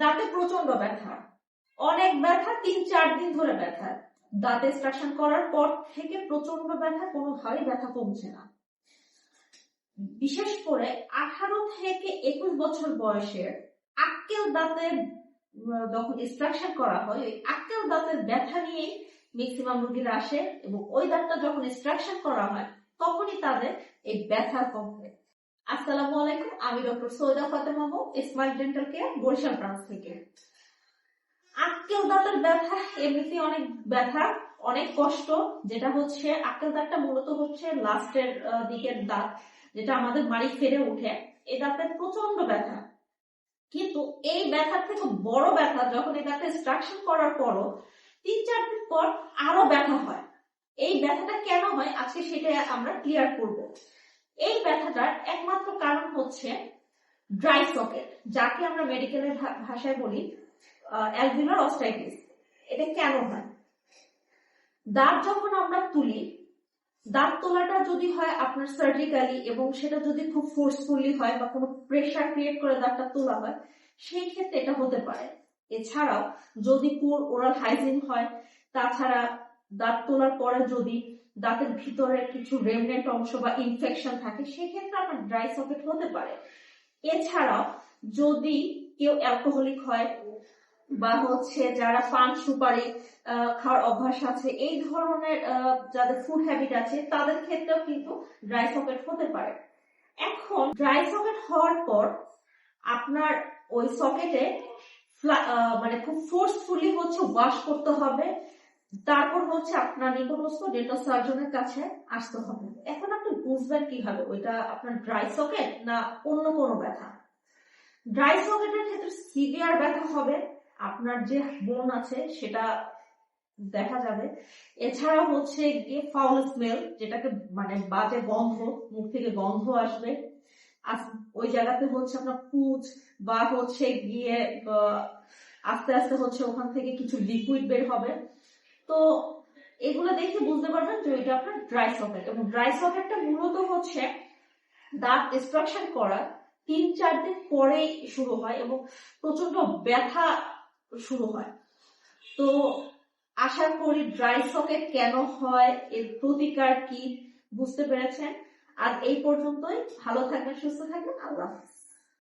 দাঁতে প্রচণ্ড ব্যথা। অনেক ব্যথা, তিন, চার দিন ধরে ব্যথা। দাঁত এক্সট্রাকশন করার পর থেকে প্রচণ্ড ব্যথা, কোনোভাবেই ব্যথা কমছে না। বিশেষ করে আঠারো থেকে একুশ বছর বয়সের আক্কেল দাঁতের যখন এক্সট্রাকশন করা হয়, ওই আক্কেল দাঁতের ব্যথা নিয়ে ম্যাক্সিমাম রোগীরা আসে এবং ওই দাঁতটা যখন এক্সট্রাকশন করা হয়, তখনই তাদের এই ব্যথা কমবে আসসালামু আলাইকুম, আমি ডক্টর সৈয়দা ফাতেমা মো smile dental care, Barishal branch থেকে। আক্কেল দাঁতের ব্যথা, এমনিতে অনেক ব্যথা, অনেক কষ্ট, যেটা হচ্ছে আক্কেল দাঁতটা মূলত হচ্ছে লাস্টের দিকের দাঁত, যেটা আমাদের মাড়ি ফেরে উঠে এই দাঁতের প্রচণ্ড ব্যথা। কিন্তু এই ব্যথার থেকে বড় ব্যথা, যখন এই দাঁতে এক্সট্রাকশন করার পরও তিন চার দিন পর আরও ব্যথা হয়। এই ব্যথাটা কেন হয়? আজকে সেটা আমরা ক্লিয়ার করব। এই ব্যথাটার একমাত্র কারণ হচ্ছে ড্রাই সকেট যাকে আমরা মেডিকেলের ভাষায় বলি অ্যালভিউলার অস্টাইটিস এটা কেন হয়? দাঁত যখন আমরা তুলি, দাঁত তোলাটা যদি হয় আপনার সার্জিক্যালি এবং সেটা যদি খুব ফোর্সফুলি হয় বা কোনো প্রেশার ক্রিয়েট করে দাঁতটা তোলা হয়, সেই ক্ষেত্রে এটা হতে পারে। এছাড়াও যদি পুর ওরাল হাইজিন হয়, তাছাড়া দাঁত তোলার পরে যদি দাঁতের ভিতরে কিছু রেমনেন্ট অংশ বা ইনফেকশন থাকে, সেক্ষেত্রে আপনার ড্রাই সকেট হতে পারে। এছাড়াও যদি কেউ অ্যালকোহলিক হয় বা হচ্ছে যারা পান সুপারি খাওয়ার অভ্যাস আছে, এই ধরনের যাদের ফুড হ্যাবিট আছে, তাদের ক্ষেত্রেও কিন্তু ড্রাই সকেট হতে পারে। এখন ড্রাই সকেট হওয়ার পর আপনার ওই সকেটে মানে খুব ফোর্সফুলি হচ্ছে ওয়াশ করতে হবে। তারপর হচ্ছে আপনার নিকটস্থ ডেন্টাল সার্জনের কাছে আসতে হবে। এখন আপনি বুঝবেন কীভাবে? ওইটা আপনার ড্রাই সকেট না অন্য কোনো ব্যথা? ড্রাই সকেটের ক্ষেত্রে সিভিয়ার ব্যথা হবে। আপনার যে বোন আছে, সেটা দেখা যাবে। এছাড়া হচ্ছে গিয়ে ফাউল স্মেল যেটাকে মানে বাজে গন্ধ, মুখ থেকে গন্ধ আসবে। আস- ওই জায়গাতে হচ্ছে আপনার পুজ বা হচ্ছে গিয়ে আস্তে আস্তে হচ্ছে ওখান থেকে কিছু লিকুইড বের হবে। তো এগুলো দেখে বুঝতে পারবেন যে এটা আপনার ড্রাই সকেট এবং ড্রাই সকেটটা মূলত হচ্ছে দাঁত এক্সট্রাকশন করা তিন চার দিন পরে শুরু হয় এবং প্রচণ্ড ব্যথা শুরু হয়। তো আশা করি ড্রাই সকেট কেন হয়, এর প্রতিকার কি, বুঝতে পেরেছেন। আর এই পর্যন্তই। ভালো থাকবেন, সুস্থ থাকবেন। আল্লাহ হাফিজ।